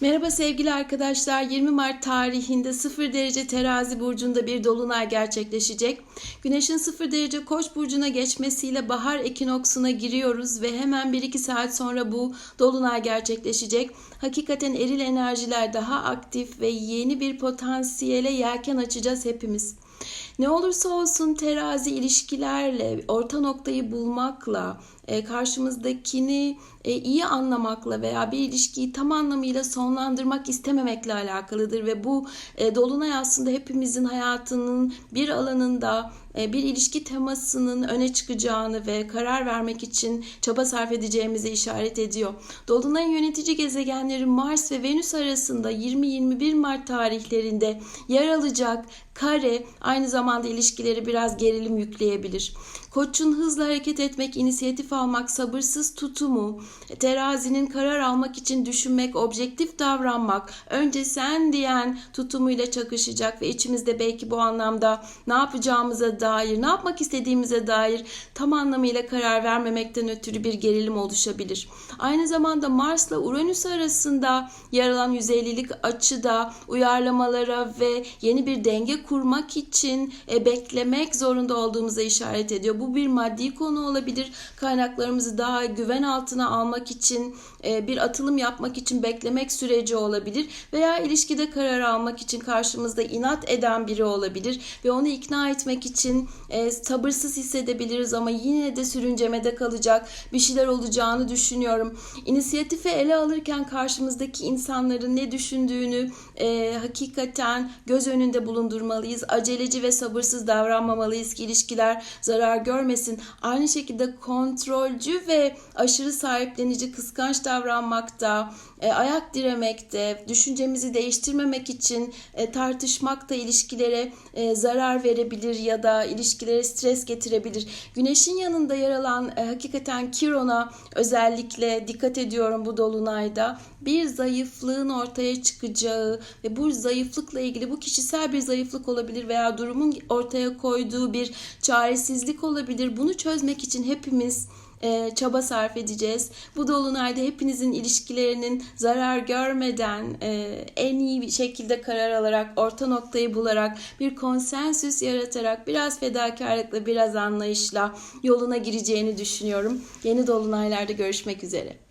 Merhaba sevgili arkadaşlar. 20 Mart tarihinde 0 derece terazi burcunda bir dolunay gerçekleşecek. Güneşin 0 derece koç burcuna geçmesiyle bahar ekinoksuna giriyoruz ve hemen 1-2 saat sonra bu dolunay gerçekleşecek. Hakikaten eril enerjiler daha aktif ve yeni bir potansiyele yelken açacağız hepimiz. Ne olursa olsun terazi ilişkilerle, orta noktayı bulmakla, e, karşımızdakini e, iyi anlamakla veya bir ilişkiyi tam anlamıyla sonlandırmak istememekle alakalıdır ve bu e, dolunay aslında hepimizin hayatının bir alanında bir ilişki temasının öne çıkacağını ve karar vermek için çaba sarf edeceğimizi işaret ediyor. Dolunayın yönetici gezegenleri Mars ve Venüs arasında 20-21 Mart tarihlerinde yer alacak kare aynı zamanda ilişkileri biraz gerilim yükleyebilir. Koçun hızla hareket etmek, inisiyatif almak, sabırsız tutumu, terazinin karar almak için düşünmek, objektif davranmak, önce sen diyen tutumuyla çakışacak ve içimizde belki bu anlamda ne yapacağımıza dair, ne yapmak istediğimize dair tam anlamıyla karar vermemekten ötürü bir gerilim oluşabilir. Aynı zamanda Mars'la Uranüs arasında yer alan 150'lik açıda uyarlamalara ve yeni bir denge kurmak için e, beklemek zorunda olduğumuza işaret ediyor. Bu bir maddi konu olabilir. Kaynaklarımızı daha güven altına almak için, e, bir atılım yapmak için beklemek süreci olabilir. Veya ilişkide karar almak için karşımızda inat eden biri olabilir. Ve onu ikna etmek için e, sabırsız hissedebiliriz ama yine de sürüncemede kalacak bir şeyler olacağını düşünüyorum. İnisiyatifi ele alırken karşımızdaki insanların ne düşündüğünü e, hakikaten göz önünde bulundurmalıyız. Aceleci ve sabırsız davranmamalıyız ki ilişkiler zarar görmesin. Aynı şekilde kontrolcü ve aşırı sahiplenici, kıskanç davranmakta, e, ayak diremekte, düşüncemizi değiştirmemek için e, tartışmak da ilişkilere e, zarar verebilir ya da ilişkilere stres getirebilir. Güneşin yanında yer alan e, hakikaten Kiron'a özellikle dikkat ediyorum bu dolunayda. Bir zayıflığın ortaya çıkacağı ve bu zayıflıkla ilgili bu kişisel bir zayıflık olabilir veya durumun ortaya koyduğu bir çaresizlik olabilir. Bunu çözmek için hepimiz e, çaba sarf edeceğiz. Bu dolunayda hepinizin ilişkilerinin zarar görmeden e, en iyi bir şekilde karar alarak, orta noktayı bularak, bir konsensüs yaratarak, biraz fedakarlıkla, biraz anlayışla yoluna gireceğini düşünüyorum. Yeni dolunaylarda görüşmek üzere.